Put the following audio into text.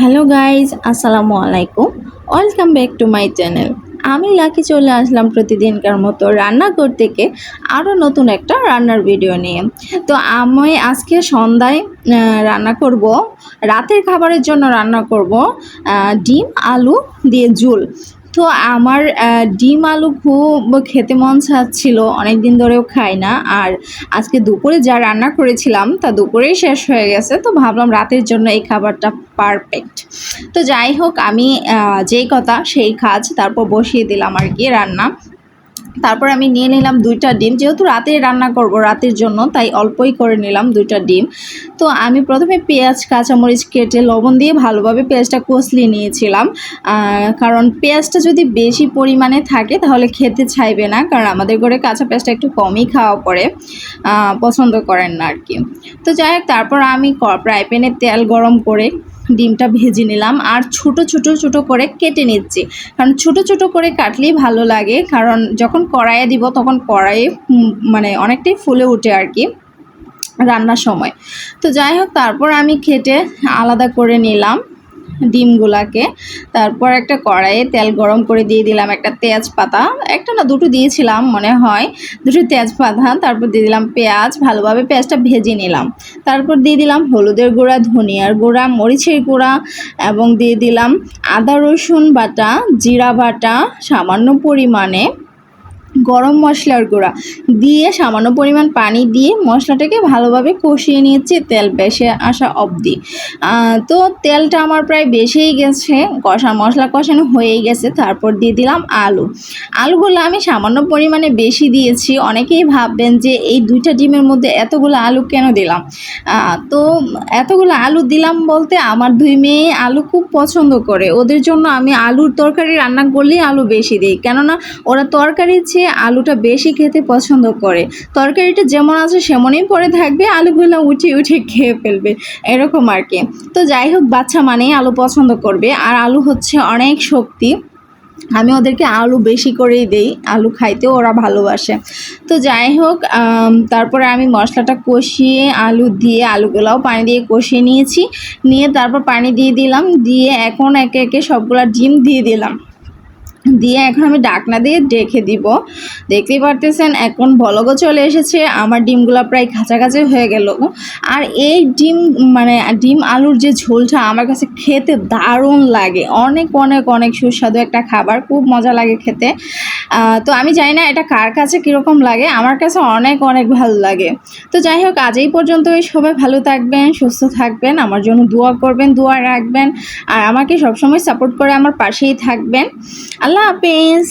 Hello guys আসসালামু আলাইকুম। Welcome back to my channel আমি লাকি চলে আসলাম প্রতিদিনকার মতো রান্নাঘর থেকে আরও নতুন একটা রান্নার ভিডিও নিয়ে। তো আমি আজকে সন্ধ্যায় রান্না করব, রাতের খাবারের জন্য রান্না করব ডিম, আলু দিয়ে ঝোল। তো আমার ডিম আলু খুব খেতে মন চাচ্ছিল অনেক দিন ধরেও খাই না। আর আজকে দুপুরে যা রান্না করেছিলাম, তা দুপুরেই শেষ হয়ে গেছে। তো ভাবলাম রাতের জন্য এই খাবারটা পারফেক্ট তো যাই হোক, আমি যেই কথা, সেই কাজ, তারপর বসিয়ে দিলাম আর কি রান্না। তারপর আমি নিয়ে নিলাম দুইটা ডিম। যেহেতু রাতে রান্না করব রাতের জন্য তাই অল্পই করে নিলাম দুইটা ডিম। তো আমি প্রথমে পেঁয়াজ কাঁচামরিচ কেটে লবণ দিয়ে ভালোভাবে পেঁয়াজটা কষলিয়ে নিয়েছিলাম। কারণ পেঁয়াজটা যদি বেশি পরিমাণে থাকে তাহলে খেতে চাইবে না কারণ আমাদের ঘরে কাঁচা পেঁয়াজটা একটু কমই খাওয়া আহ, পছন্দ করেন না আর কি। তো যাই হোক তারপর আমি ফ্রাই প্যানে তেল গরম করে ডিমটা ভেজে নিলাম আর ছোট ছোট ছোট করে কেটে নিচ্ছি। কারণ ছোট ছোট করে কাটলেই ভালো লাগে। কারণ যখন কড়াইয়ে দিব তখন কড়াইয়ে মানে অনেকটাই ফুলে ওঠে আর কি রান্নার সময়। তো যাই হোক, তারপর আমি খেটে আলাদা করে নিলাম। ডিমগুলাকে। তারপর একটা কড়াইয়ে তেল গরম করে দিয়ে দিলাম একটা তেজপাতা। একটা না, দুটো দিয়েছিলাম মনে হয়। দুটো তেজপাতা, তারপর দিয়ে দিলাম পেঁয়াজ। ভালোভাবে পেঁয়াজটা ভেজে নিলাম। তারপর দিয়ে দিলাম হলুদের গুঁড়া, ধনিয়ার গুঁড়া, মরিচের গুঁড়া এবং দিয়ে দিলাম আদা রসুন বাটা, জিরা বাটা সামান্য পরিমাণে। গরম মশলার গুঁড়া। দিয়ে সামান্য পরিমাণ পানি দিয়ে মশলাটাকে ভালোভাবে কষিয়ে নিয়েছি তেল বেশি আসা অবধি। তো তেলটা আমার প্রায় বেশিই গেছে। কষা, মশলা কষানো হয়েই গেছে। তারপর দিয়ে দিলাম আলু। আলুগুলো আমি সামান্য পরিমাণে বেশি দিয়েছি। অনেকেই ভাববেন যে এই দুইটা ডিমের মধ্যে এতগুলো আলু কেন দিলাম? তো এতগুলো আলু দিলাম বলতে আমার দুই মেয়ে আলু খুব পছন্দ করে। ওদের জন্য আমি আলুর তরকারি রান্না করলেই আলু বেশি দিই। কেননা ওরা তরকারির চেয়ে আলুটা বেশি খেতে পছন্দ করে। তরকারিটা যেমন আছে সেমনই পরে থাকবে, আলুগুলো উঠে উঠে খেয়ে ফেলবে, এরকম আর কি। তো যাই হোক, বাচ্চা মানেই আলু পছন্দ করবে। আর আলু হচ্ছে অনেক শক্তি। আমি ওদেরকে আলু বেশি করেই দেই, আলু খাইতেও ওরা ভালোবাসে। তো যাই হোক তারপরে আমি মশলাটা কষিয়ে আলু দিয়ে, আলুগুলাও পানি দিয়ে কষিয়ে নিয়েছি। নিয়ে তারপর পানি দিয়ে দিলাম, দিয়ে এখন একে একে সবগুলা ডিম দিয়ে দিলাম। দিয়ে এখন আমি ডাকনা দিয়ে ডেকে দিব। দেখতেই পারতেছেন, এখন বলগও চলে এসেছে, আমার ডিমগুলো প্রায় কাছাকাছি হয়ে গেল। আর এই ডিম মানে ডিম আলুর যে ঝোলটা আমার কাছে খেতে দারুণ লাগে। অনেক অনেক অনেক সুস্বাদু একটা খাবার, খুব মজা লাগে খেতে। তো আমি জানি না এটা কার কাছে কীরকম লাগে, আমার কাছে অনেক অনেক ভালো লাগে। তো যাই হোক, আজ এই পর্যন্তই। সবাই ভালো থাকবেন, সুস্থ থাকবেন, আমার জন্য দোয়া করবেন, দোয়া রাখবেন, আর আমাকে সবসময় সাপোর্ট করে আমার পাশেই থাকবেন। আল্লাহ হাফেজ